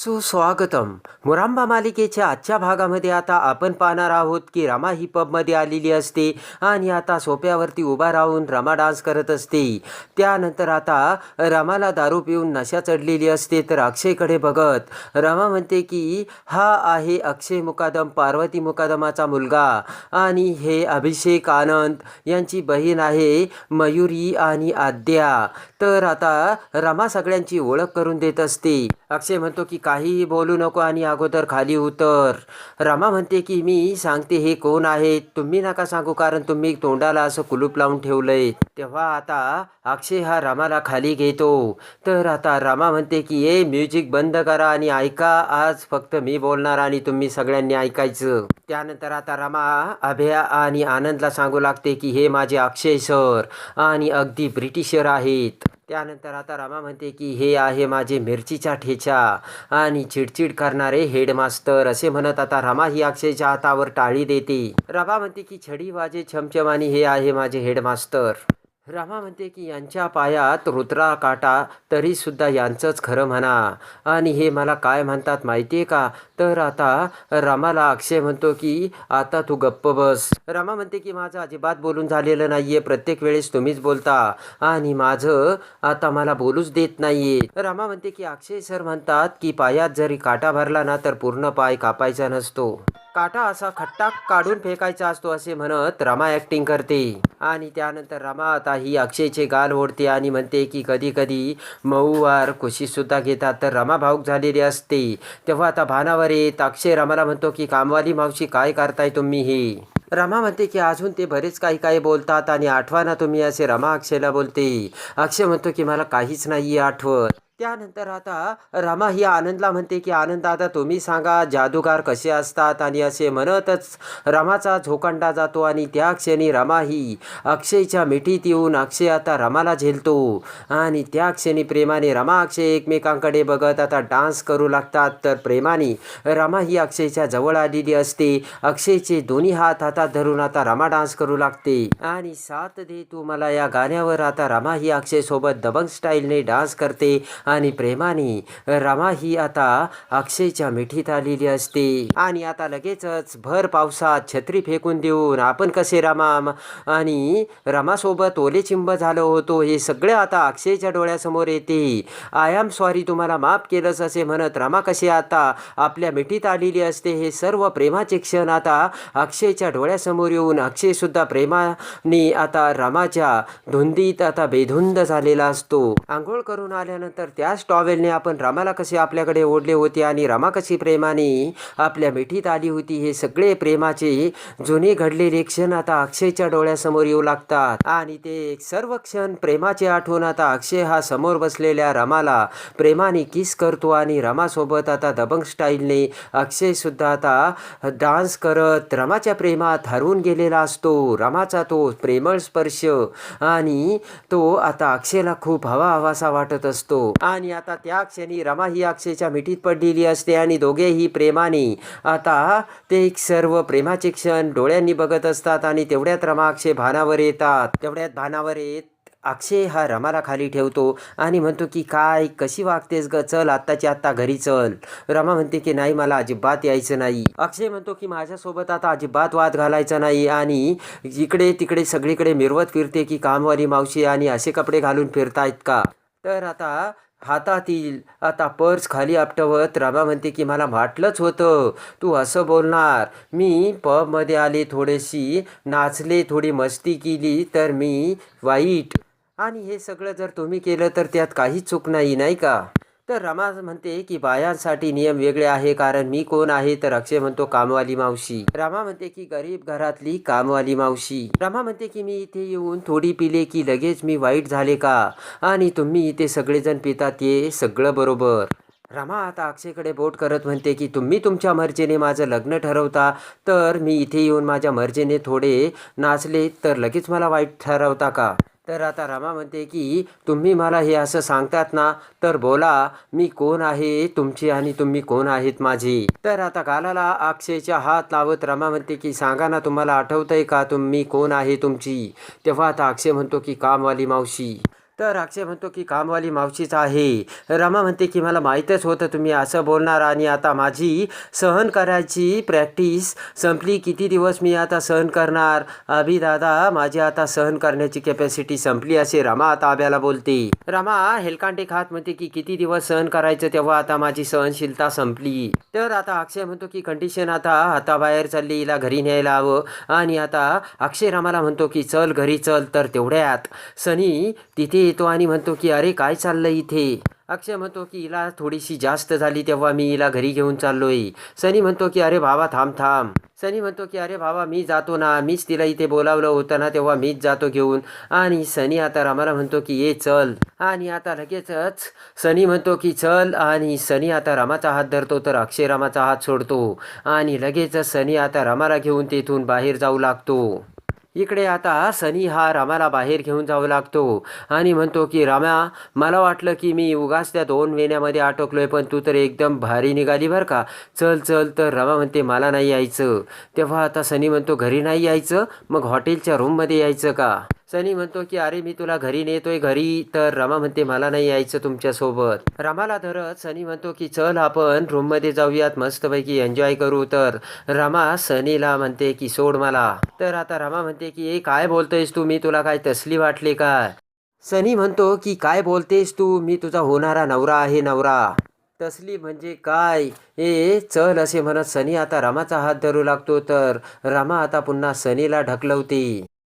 सुस्वागतम. मुरांबा मालिकेच्या आजच्या भागामध्ये आता आपण पाहणार आहोत की रमा ही पबमध्ये आलेली असते आणि आता सोप्यावरती उभा राहून रमा डान्स करत असते. त्यानंतर आता रमाला दारू पिऊन नशा चढलेली असते तर अक्षयकडे बघत रमा म्हणते की हा आहे अक्षय मुकादम पार्वती मुकादमाचा मुलगा आणि हे अभिषेक आनंद. यांची बहीण आहे मयुरी आणि आद्या. तर आता रमा सगळ्यांची ओळख करून देत असते. अक्षय म्हणतो की काहीही बोलू नको आणि अगोदर खाली उतर. रमा म्हणते की मी सांगते हे कोण आहे? तुम्ही नका सांगू कारण तुम्ही तोंडाला असं कुलूप लावून ठेवलंय. तेव्हा आता अक्षय हा रमाला खाली घेतो. तर आता रमा म्हणते की ए म्युझिक बंद करा आणि ऐका आज फक्त मी बोलणार आणि तुम्ही सगळ्यांनी ऐकायचं. त्यानंतर आता रमा अभया आणि आनंदला सांगू लागते की हे माझे अक्षय सर आणि अगदी ब्रिटिशर आहेत. त्यानंतर आता रमा म्हणते की हे आहे माझे मिरचीचा ठेचा आणि चिडचिड करणारे हेडमास्तर असे म्हणत आता रमा ही अक्षयच्या हातावर टाळी देते. रमा म्हणते की छडी वाजे छमछम आणि हे आहे माझे हेडमास्तर. रामा म्हणते की यांच्या पायात रुद्रा काटा तरीसुद्धा यांचंच खरं म्हणा. आणि हे मला काय म्हणतात माहिती आहे का? तर आता रामाला अक्षय म्हणतो की आता तू गप्प बस. रामा म्हणते की माझं अजिबात बोलून झालेलं नाही आहे प्रत्येक वेळेस तुम्हीच बोलता. आणि माझं आता मला बोलूच देत नाही आहे रामा म्हणते की अक्षय सर म्हणतात की पायात जरी काटा भरला ना तर पूर्ण पाय कापायचा नसतो. काटा असा खट्टा काढून फेकायचा असतो असे म्हणत रमा ऍक्टिंग करते. आणि त्यानंतर रमा आता ही अक्षयचे गाल ओढते आणि म्हणते की कधी कधी मऊवार खुशीसुद्धा घेतात. तर रमा भाऊक झालेली असते. तेव्हा आता भानावर येत अक्षय रमाला म्हणतो की कामवाली मावशी काय करताय तुम्ही हे? रमा म्हणते की अजून ते बरेच काही काही बोलतात आणि आठवा ना तुम्ही असे रमा अक्षयला बोलते. अक्षय म्हणतो की मला काहीच नाही आठवत. त्यानंतर आता रमा ही आनंदला म्हणते की आनंद आता तुम्ही सांगा जादूगार कसे असतात? आणि असे म्हणतच रमाचा झोकांडा जातो आणि त्या क्षणी रमा ही अक्षयच्या मिठीत येऊन अक्षय आता रमाला झेलतो. आणि त्या क्षणी प्रेमाने रमा अक्षय एकमेकांकडे बघत आता डान्स करू लागतात. तर प्रेमाने रमा ही अक्षयच्या जवळ आलेली असते. अक्षयचे दोन्ही हात हातात धरून आता रमा डान्स करू लागते. आणि साथ दे तू मला या गाण्यावर. आता रमा ही अक्षय सोबत दबंग स्टाईलने डान्स करते. आणि प्रेमाने रमा ही आता अक्षयच्या मिठीत आलेली असते. आणि आता लगेचच भर पावसात छत्री फेकून देऊन आपण कसे रमा आणि रमासोबत ओले चिंब झालो होतो. हे सगळं आता अक्षयच्या डोळ्यासमोर येते. आय एम सॉरी तुम्हाला माफ केलंच असे म्हणत रमा कसे आता आपल्या मिठीत आलेली असते? हे सर्व प्रेमाचे क्षण आता अक्षयच्या डोळ्यासमोर येऊन अक्षयसुद्धा प्रेमाने आता रमाच्या धुंदीत आता बेधुंद झालेला असतो. आंघोळ करून आल्यानंतर त्याच टॉवेलने आपण रामाला कसे आपल्याकडे ओढले होते आणि रमा कशी प्रेमाने आपल्या मिठीत आली होती हे सगळे प्रेमाचे जुने घडलेले क्षण आता अक्षयच्या डोळ्यासमोर येऊ लागतात. आणि ते सर्व क्षण प्रेमाचे आठवण आता अक्षय हा समोर बसलेल्या रमाला प्रेमाने किस करतो आणि रमासोबत आता दबंग स्टाईलने अक्षय सुद्धा आता डान्स करत रमाच्या प्रेमात हरवून गेलेला असतो. रमाचा तो प्रेमळ स्पर्श आणि तो आता अक्षयला खूप हवा हवासा वाटत असतो. आणि आता त्या क्षणी रमा ही अक्षयच्या मिठीत पडलेली असते आणि दोघेही प्रेमाने आता ते एक सर्व प्रेमाचे क्षण डोळ्यांनी बघत असतात आणि तेवढ्यात रमा अक्षय भानावर येतात. तेवढ्यात भानावर येत अक्षय हा रमाला खाली ठेवतो आणि म्हणतो की काय कशी वागतेस ग? चल आत्ताची आत्ता घरी चल. रमा म्हणते की नाही मला अजिबात यायचं नाही. अक्षय म्हणतो की माझ्यासोबत आता अजिबात वाद घालायचा नाही. आणि इकडे तिकडे सगळीकडे मिरवत फिरते की कामवाली मावशी आणि असे कपडे घालून फिरतायत का? तर आता हातात येईल आता पर्स खाली आपटवत रामा म्हणते की मला वाटलंच होतं तू असं बोलणार. मी पबमध्ये आले थोडीशी नाचले थोडी मस्ती केली तर मी वाईट. आणि हे सगळं जर तुम्ही केलं तर त्यात काहीच चूक नाही नाही का? तर रमा म्हणते की बायांसाठी नियम वेगळे आहे कारण मी कोण आहे? तर अक्षय म्हणतो कामवाली मावशी. रमा म्हणते की गरीब घरातली कामवाली मावशी. रमा म्हणते की मी इथे येऊन थोडी पिले की लगेच मी वाईट झाले का? आणि तुम्ही इथे सगळेजण पितात ये सगळं बरोबर. रमा आता अक्षयकडे बोट करत म्हणते की तुम्ही तुमच्या मर्जीने माझं लग्न ठरवता तर मी इथे येऊन माझ्या मर्जीने थोडे नाचले तर लगेच मला वाईट ठरवता का? तर आता रमा म्हणते की तुम्ही मला हे असं सांगतात ना तर बोला मी कोण आहे तुमची आणि तुम्ही कोण आहेत माझी? तर आता गालाला अक्षयच्या हात लावत रमा म्हणते की सांगा ना तुम्हाला आठवतंय का तुम्ही कोण आहे तुमची? तेव्हा आता अक्षय म्हणतो की कामवाली मावशी. तर अक्षय म्हणतो की कामवाली मावशीच आहे. रमा म्हणते की मला माहीतच होतं तुम्ही असं बोलणार आणि आता माझी सहन करायची प्रॅक्टिस संपली. किती दिवस मी आता सहन करणार? अभिदादा माझी आता सहन करण्याची कॅपॅसिटी संपली असे रमा आता आब्याला बोलते. रमा हेलकांडे खात म्हणते की किती दिवस सहन करायचं तेव्हा आता माझी सहनशीलता संपली. तर आता अक्षय म्हणतो की कंडिशन आता हाताबाहेर चालली हिला घरी न्यायला हवं. आणि आता अक्षय रमाला म्हणतो की चल घरी चल तर तेवढ्यात. सनी तिथे येतो आणि म्हणतो की अरे काय चाललंय इथे? अक्षय म्हणतो की हिला थोडीशी जास्त झाली तेव्हा मी हिला घरी घेऊन चाललोय. सनी म्हणतो की अरे बाबा थांब थांब. सनी म्हणतो की अरे बाबा मी जातो ना. मीच तिला इथे बोलावलं होतं ना तेव्हा मीच जातो घेऊन. आणि सनी आता रामाला म्हणतो की ये चल. आणि आता लगेचच सनी म्हणतो की चल. आणि सनी आता रामाचा हात धरतो तर अक्षय रामाचा हात सोडतो. आणि लगेचच सनी आता रामाला घेऊन तेथून बाहेर जाऊ लागतो. इकडे आता सनी हा रामाला बाहेर घेऊन जाऊ लागतो. आणि म्हणतो की रामा मला वाटलं की मी उगाच त्या दोन वेण्यामध्ये अटकलोय पण तू तर एकदम भारी निघाली बरं का. चल चल तर रमा म्हणते मला नाही यायचं. तेव्हा आता सनी म्हणतो घरी नाही यायचं? मग हॉटेलच्या रूममध्ये यायचं का? सनी म्हणतो की अरे मी तुला घरी नेतोय घरी तर रमा म्हणते मला नाही यायचं तुमच्यासोबत रमाला धरत सनी म्हणतो की चल आपण रूममध्ये जाऊयात मस्तपैकी एन्जॉय करू. तर रमा सनीला म्हणते की सोड मला. तर आता रमा म्हणते की ए काय बोलतोयस तू? मी तुला काय तसली वाटली काय सनी म्हणतो की काय बोलतेस तू? मी तुझा होणारा नवरा आहे नवरा. तसली म्हणजे काय? ए चल असे म्हणत सनी आता रमाचा हात धरू लागतो तर रमा आता पुन्हा सनीला ढकलवते.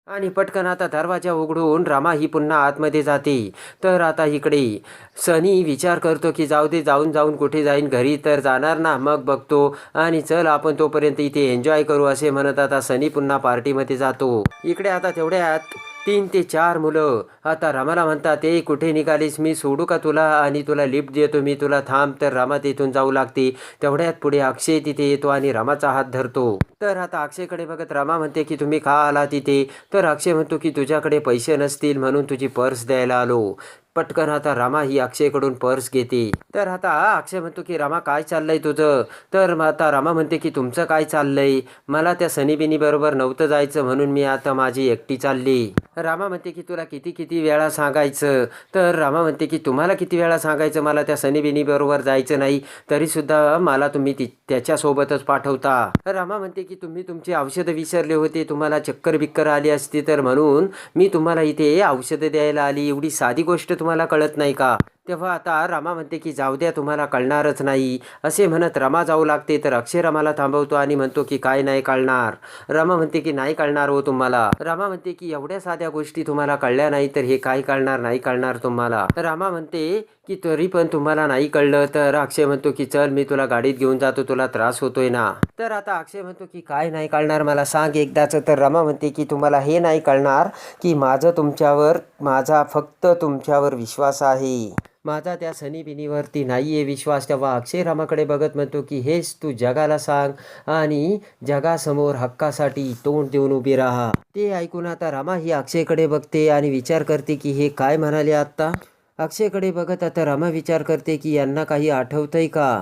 आणि पटकन आता दरवाजा उघडून रामा ही पुन्हा आतमध्ये जाते. तर आता इकडे सनी विचार करतो की जाऊ दे जाऊन जाऊन कुठे जाईन घरी तर जाणार ना? मग बघतो. आणि चल आपण तोपर्यंत इथे एन्जॉय करू असे म्हणत आता सनी पुन्हा पार्टीमध्ये जातो. इकडे आता तेवढ्यात तीन ते चार मुलं. आता रामाला म्हणतात ते कुठे निघालीस? मी सोडू का तुला? आणि तुला लिफ्ट देतो मी. तुला थांब तर रामा तिथून जाऊ लागते. तेवढ्यात पुढे अक्षय तिथे येतो आणि रामाचा हात धरतो. तर आता अक्षयकडे बघत रामा म्हणते की तुम्ही का आला तिथे? तर अक्षय म्हणतो की तुझ्याकडे पैसे नसतील म्हणून तुझी पर्स द्यायला आलो. पटकन आता रामा ही अक्षयकडून पर्स घेते. तर आता अक्षय म्हणतो की रामा काय चाललंय तुझं? तर मग आता रामा म्हणते की तुमचं काय चाललंय? मला त्या सनीबिनी बरोबर नव्हतं जायचं म्हणून मी आता माझी एकटी चालली. रामा म्हणते की तुला किती किती वेळा सांगायचं? तर रामा म्हणते की तुम्हाला किती वेळा सांगायचं? मला त्या सनीबिनी बरोबर जायचं नाही. तरीसुद्धा मला तुम्ही ती त्याच्यासोबतच पाठवता. रामा म्हणते की तुम्ही तुमची औषधं विसरले होते. तुम्हाला चक्कर बिक्कर आली असती तर म्हणून मी तुम्हाला इथे औषधं द्यायला आली. एवढी साधी गोष्ट तुम्हाला कळत नाही का? तेव्हा आता रमा म्हणते की जाऊ द्या तुम्हाला कळणारच नाही. असे म्हणत रमा जाऊ लागते. तर अक्षय रमाला थांबवतो आणि म्हणतो की काय नाही कळणार. रमा म्हणते की नाही कळणार हो तुम्हाला. रमा म्हणते की एवढ्या साध्या गोष्टी तुम्हाला कळल्या नाही तर हे काय कळणार नाही कळणार तुम्हाला. रमा म्हणते की तरी पण तुम्हाला नाही कळलं. तर अक्षय म्हणतो की चल मी तुला गाडीत घेऊन जातो तुला त्रास होतोय ना. तर आता अक्षय म्हणतो की काय नाही कळणार मला सांग एकदाच. तर रमा म्हणते की तुम्हाला हे नाही कळणार की माझं तुमच्यावर माझा फक्त तुमच्यावर विश्वास आहे. माझा त्या सनीबिनीवरती नाही आहे विश्वास. तेव्हा अक्षय रामाकडे बघत म्हणतो की हेच तू जगाला सांग आणि जगासमोर हक्कासाठी तोंड देऊन उभी राहा. ते ऐकून आता रामा ही अक्षयकडे बघते आणि विचार करते की हे काय म्हणाले आत्ता? अक्षयकडे बघत आता रमा विचार करते की यांना काही आठवतंय का?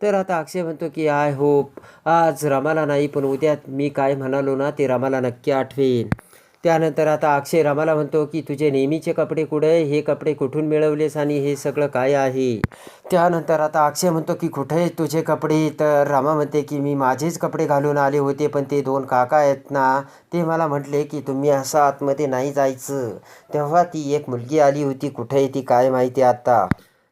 तर आता अक्षय म्हणतो की आय होप आज रमाला नाही पण उद्या मी काय म्हणालो ना ते रामाला नक्की आठवेन. त्यानंतर आता अक्षय रामाला म्हणतो की तुझे नेहमीचे कपडे कुठे हे कपडे कुठून मिळवलेस आणि हे सगळं काय आहे? त्यानंतर आता अक्षय म्हणतो की कुठे तुझे कपडे? तर रामा म्हणते की मी माझेच कपडे घालून आले होते पण ते दोन काका आहेत ना ते मला म्हटले की तुम्ही असं आतमध्ये नाही जायचं. तेव्हा ती एक मुलगी आली होती. कुठे आहे ती? काय माहिती आता.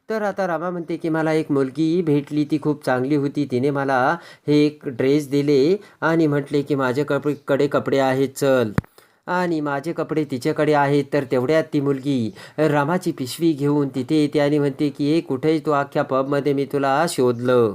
तर आता रामा म्हणते की मला एक मुलगी भेटली. ती खूप चांगली होती. तिने मला हे एक ड्रेस दिले आणि म्हटले की माझे कपडे कडे कपडे आहेत. चल. आणि माझे कपडे तिच्याकडे आहेत तर तेवढ्यात ती मुलगी रामाची पिशवी घेऊन तिथे येते आणि म्हणते की हे कुठेही तू अख्ख्या पबमध्ये मी तुला शोधलं?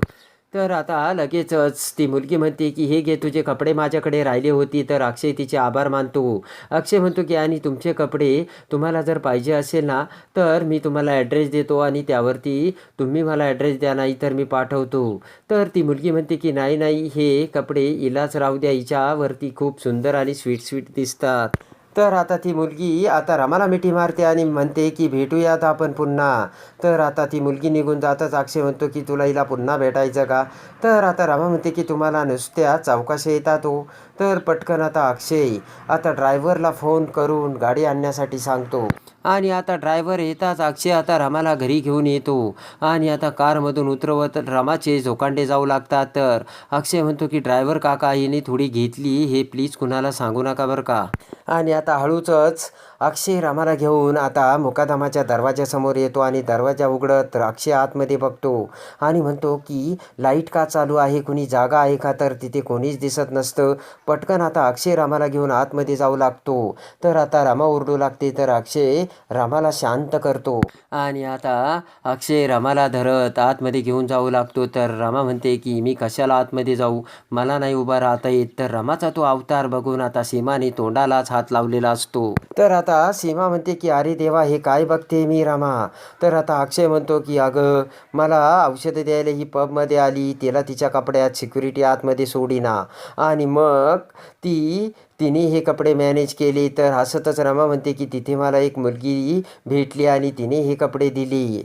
तर आता लगेचच ती मुलगी म्हणते की हे घे तुझे कपडे माझ्याकडे राहिले होती तर अक्षय तिचे आभार मानतो. अक्षय म्हणतो की आणि तुमचे कपडे तुम्हाला जर पाहिजे असेल ना तर मी तुम्हाला ॲड्रेस देतो आणि त्यावरती तुम्ही मला ॲड्रेस द्या नाही तर मी पाठवतो. तर ती मुलगी म्हणते की नाही नाही हे कपडे इलाच राहू द्या हिच्यावरती खूप सुंदर आणि स्वीट स्वीट दिसतात. तर आता ती मुलगी आता रमाला मिठी मारते आणि म्हणते की भेटूयात आपण पुन्हा. तर आता ती मुलगी निघून जातच. अक्षय म्हणतो की तुला हिला पुन्हा भेटायचं का? तर आता रमा म्हणते की तुम्हाला नुसत्या चौकाशी येतात हो तर पटकन आता अक्षय आता ड्रायव्हरला फोन करून गाडी आणण्यासाठी सांगतो. आणि आता ड्रायव्हर येताच अक्षय आता रमाला घरी घेऊन येतो. आणि आता कारमधून उतरवत रामाचे झोकांडे जाऊ लागतात. तर अक्षय म्हणतो की ड्रायव्हर काका हिने थोडी घेतली. हे प्लीज कुणाला सांगू नका बरं का? आणि आता हळूचच अक्षय रमाला घेऊन आता मुकादमाच्या दरवाजासमोर येतो आणि दरवाजा उघडत अक्षय आतमध्ये बघतो. आणि म्हणतो की लाइट का चालू आहे? कुणी जागा आहे का? तर तिथे कोणीच दिसत नसतं. पटकन आता अक्षय रामाला घेऊन आतमध्ये जाऊ लागतो. तर आता रामा ओरडू लागते. तर अक्षय रामाला शांत करतो. आणि आता अक्षय रामाला धरत आतमध्ये घेऊन जाऊ लागतो. तर रामा म्हणते की मी कशाला आतमध्ये जाऊ? मला नाही उभा राहता येत. तर रामाचा तो अवतार बघून आता सीमाने तोंडालाच हात लावलेला असतो. तर आता आता सीमा म्हणते की अरे देवा हे काय बघते मी रामा? तर आता अक्षय म्हणतो की अगं मला औषधं द्यायला ही पबमध्ये आली. तिला तिच्या कपड्यात सिक्युरिटी आतमध्ये सोडीना. आणि मग ती तिने हे कपडे मॅनेज केले. तर हसतच रमा म्हणते की तिथे मला एक मुलगी भेटली आणि तिने हे कपडे दिली.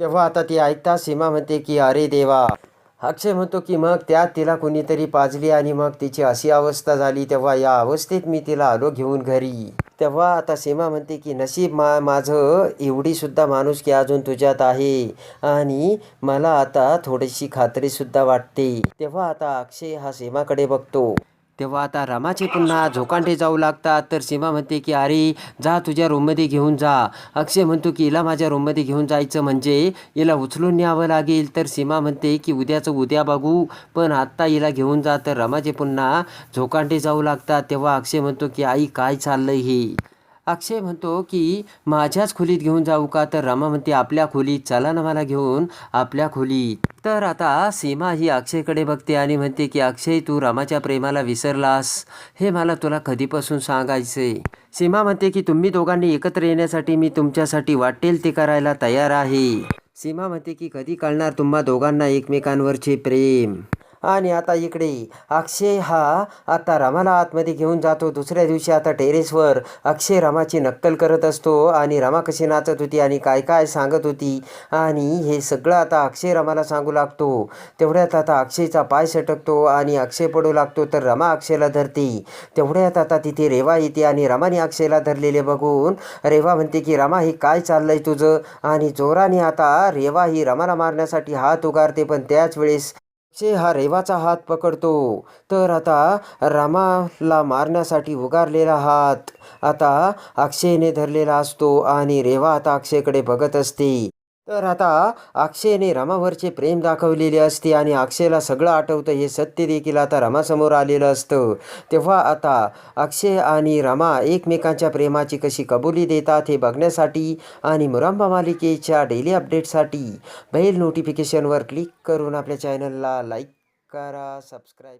तेव्हा आता ती ऐकता सीमा म्हणते की अरे देवा. अक्षय म्हणतो की मग त्यात तिला कुणीतरी पाजली आणि मग तिची अशी अवस्था झाली. तेव्हा या अवस्थेत मी तिला आलो घेऊन घरी. तेव्हा आता सीमा म्हणते की नशीब मा माझं एवढीसुद्धा माणूस की अजून तुझ्यात आहे. आणि मला आता थोडीशी खात्रीसुद्धा वाटते. तेव्हा आता अक्षय हा सीमाकडे बघतो. तेव्हा आता रमाचे पुन्हा झोकांडे जाऊ लागतात. तर सीमा म्हणते की अरे जा तुझ्या रूममध्ये घेऊन जा. अक्षय म्हणतो की हिला माझ्या रूममध्ये घेऊन जायचं म्हणजे हिला उचलून न्यावं लागेल. तर सीमा म्हणते की उद्याचं उद्या बघू पण आत्ता हिला घेऊन जा. तर रामाचे पुन्हा झोकांडे जाऊ लागतात. तेव्हा अक्षय म्हणतो की आई काय चाललंय हे? अक्षय म्हणतो की माझ्याच खोलीत घेऊन जाऊ का? तर रमा म्हणते आपल्या खोलीत चला ना मला घेऊन आपल्या खोलीत. तर आता सीमा ही अक्षयकडे बघते आणि म्हणते की अक्षय तू रामाच्या प्रेमाला विसरलास. हे मला तुला कधीपासून सांगायचे सीमा म्हणते की तुम्ही दोघांनी एकत्र येण्यासाठी मी तुमच्यासाठी वाटेल ते करायला तयार आहे. सीमा म्हणते की कधी कळणार तुम्हा दोघांना एकमेकांवरचे प्रेम? आणि आता इकडे अक्षय हा आता रमाला आतमध्ये घेऊन जातो. दुसऱ्या दिवशी आता टेरेसवर अक्षय रमाची नक्कल करत असतो आणि रमा कशी नाचत होती आणि काय काय सांगत होती आणि हे सगळं आता अक्षय रमाला सांगू लागतो. तेवढ्यात आता अक्षयचा पाय सटकतो आणि अक्षय पडू लागतो. तर रमा अक्षयला धरते. तेवढ्यात आता तिथे रेवा येते आणि रमाने अक्षयला धरलेले बघून रेवा म्हणते की रमा हे काय चाललंय तुझं? आणि जोराने आता रेवा ही रमाला मारण्यासाठी हात उगारते. पण त्याच वेळेस से हा रेवाचा हात पकडतो. तर आता रामाला मारण्यासाठी उगारलेला हात. आता अक्षयने धरलेला असतो आणि रेवा आता अक्षयकडे बघत असते. तर आता अक्षयने रमावरचे प्रेम दाखवलेले असते आणि अक्षयला सगळं आठवतं हे सत्य देखील आता रमासमोर आलेलं असतं. तेव्हा आता अक्षय आणि रमा एकमेकांच्या प्रेमाची कशी कबुली देतात हे बघण्यासाठी आणि मुरांबा मालिकेच्या डेली अपडेटसाठी बेल नोटिफिकेशनवर क्लिक करून आपल्या चॅनलला लाईक करा सबस्क्राईब